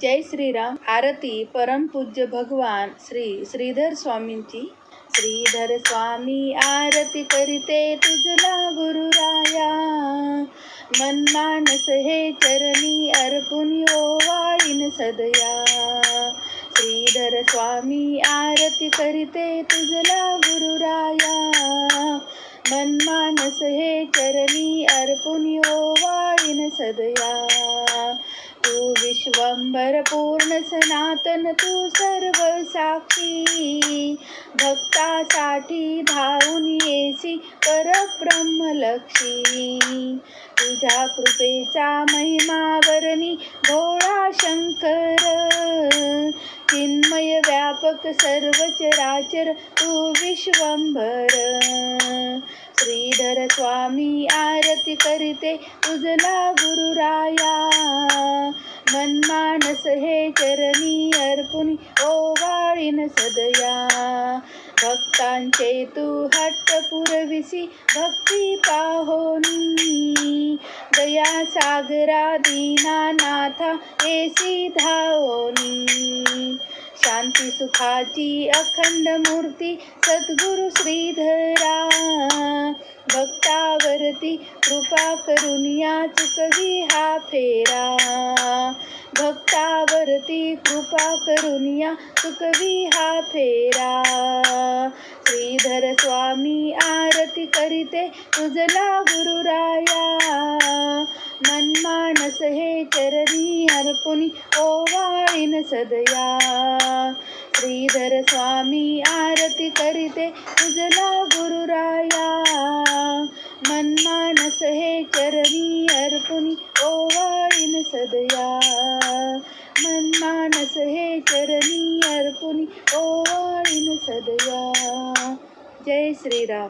जय श्रीराम. आरती परमपूज्य भगवान श्री श्रीधर स्वामींची. श्रीधर स्वामी आरती करीते तुझला गुरुराया. मनमानस हे चरणी अर्पुन वाळीन सदया. श्रीधर स्वामी आरती करीते तुझला गुरुराया. मनमानस हे चरणी अर्पुन वाळीन सदया. तू विश्वंभर पूर्ण सनातन तू सर्व साक्षी. भक्तासाठी धावून येसी परब्रह्मलक्षी. तुझ्या कृपेचा महिमावरणी भोळा शंकर. चिन्मय व्यापक सर्व चराचर तू विश्वंभर. श्रीधर स्वामी आरती करिते उजला गुरुराया. मनमानस हे चरणी अर्पुनी ओवाळीन सदया. भक्तांचे तू हट्ट पुरविसी भक्ती पाहोनी दया सागरा दीनानाथा एसी धावोनी हो शांती सुखाची अखंड मूर्ती सद्गुरु श्रीधरा. भक्तावरती कृपा करून या चुकवी हा फेरा. भक्तावरती कृपा करून या चुकवी हा फेरा. श्रीधर स्वामी आरती करीते तुझला गुरुराया. मनमानस हे चरणी अर्पुनी ओवाळीन सदया. श्रीधर स्वामी आरती करीते तुझला गुरुराया. मनमानस हे चरणी अर्पुनी ओवाळीन सदया. मानस हे चरणी अर्पुनी ओवाळीन सदया जय श्रीराम.